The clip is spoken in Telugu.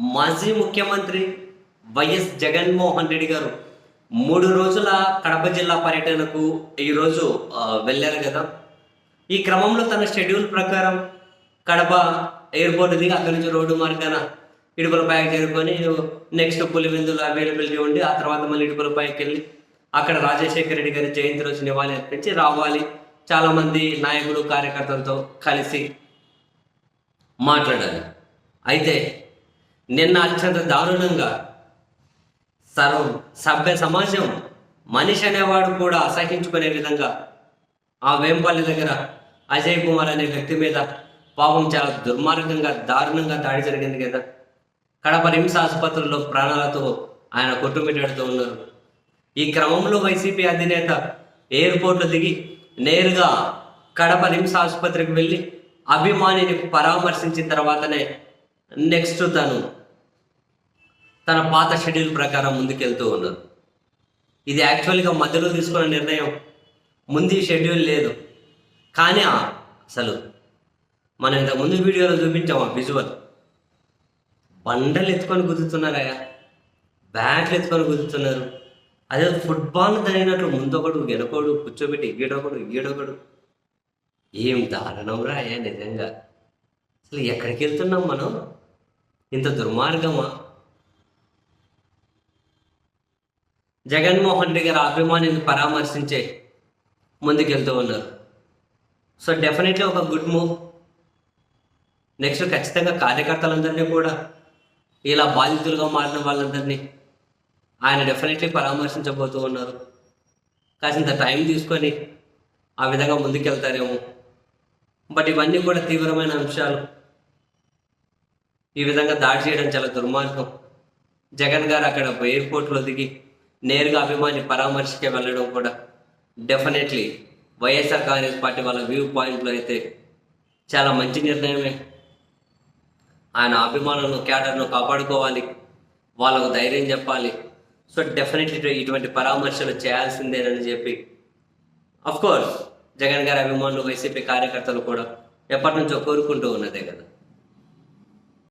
మాజీ ముఖ్యమంత్రి వైఎస్ జగన్మోహన్ రెడ్డి గారు మూడు రోజుల కడప జిల్లా పర్యటనకు ఈరోజు వెళ్ళారు కదా. ఈ క్రమంలో తన షెడ్యూల్ ప్రకారం కడప ఎయిర్పోర్ట్ దిగి అక్కడి నుంచి రోడ్డు మార్గాన ఇడుపుల పైకి చేరుకొని నెక్స్ట్ పులివెందులు అవైలబిలిటీ ఉండి ఆ తర్వాత మళ్ళీ ఇడుపుల పైకి వెళ్ళి అక్కడ రాజశేఖర రెడ్డి గారి జయంతి రోజు నివాళి అర్పించి రావాలి. చాలామంది నాయకులు కార్యకర్తలతో కలిసి మాట్లాడాలి. అయితే నిన్న అత్యంత దారుణంగా సర్వ సభ్య సమాజం మనిషి అనేవాడు కూడా అసహించుకునే విధంగా ఆ వేంపల్లి దగ్గర అజయ్ కుమార్ అనే వ్యక్తి మీద పాపం చాలా దుర్మార్గంగా దారుణంగా దాడి జరిగింది కదా. కడప రిమ్స్ ఆసుపత్రిలో ప్రాణాలతో ఆయన కొట్టుమిటాడుతూ ఉన్నారు. ఈ క్రమంలో వైసీపీ అధినేత ఎయిర్పోర్ట్లో దిగి నేరుగా కడప రిమ్స్ ఆసుపత్రికి వెళ్ళి అభిమానిని పరామర్శించిన తర్వాతనే నెక్స్ట్ తను తన పాత షెడ్యూల్ ప్రకారం ముందుకెళ్తూ ఉన్నారు. ఇది యాక్చువల్గా మధ్యలో తీసుకున్న నిర్ణయం. ముందు షెడ్యూల్ లేదు. కానీ అసలు మనం ఇంతకు ముందు వీడియోలో చూపించాము ఆ విజువల్ బండలు ఎత్తుకొని గుద్దుతున్నారయ్యా బ్యాట్లు ఎత్తుకొని గుద్దుతున్నారు. అదే ఫుట్బాల్ తగినట్లు ముందొకడు వెనకోడు కూర్చోబెట్టి ఈడొకడు ఈడొకడు. ఏం దారుణం రాయా నిజంగా. అసలు ఎక్కడికి వెళ్తున్నాం మనం? ఇంత దుర్మార్గమా? జగన్మోహన్ రెడ్డి గారు అభిమానిని పరామర్శించే ముందుకెళ్తూ ఉన్నారు. సో డెఫినెట్లీ ఒక గుడ్ మూవ్ నెక్స్ట్ ఖచ్చితంగా కార్యకర్తలందరినీ కూడా ఇలా బాధితులుగా మారిన వాళ్ళందరినీ ఆయన డెఫినెట్లీ పరామర్శించబోతూ ఉన్నారు. కాసింత టైం తీసుకొని ఆ విధంగా ముందుకెళ్తారేమో. బట్ ఇవన్నీ కూడా తీవ్రమైన అంశాలు. ఈ విధంగా దాడి చేయడం చాలా దుర్మార్గం. జగన్ గారు అక్కడ ఎయిర్పోర్ట్లో దిగి నేరుగా అభిమాని పరామర్శకే వెళ్ళడం కూడా డెఫినెట్లీ వైఎస్ఆర్ కాంగ్రెస్ పార్టీ వాళ్ళ వ్యూ పాయింట్లో అయితే చాలా మంచి నిర్ణయమే. ఆయన అభిమానులను క్యాడర్ను కాపాడుకోవాలి. వాళ్ళకు ధైర్యం చెప్పాలి. సో డెఫినెట్లీ ఇటువంటి పరామర్శలు చేయాల్సిందేనని చెప్పి. అఫ్కోర్స్ జగన్ గారి అభిమానులు వైసీపీ కార్యకర్తలు కూడా ఎప్పటి నుంచో కోరుకుంటూ ఉన్నదే కదా.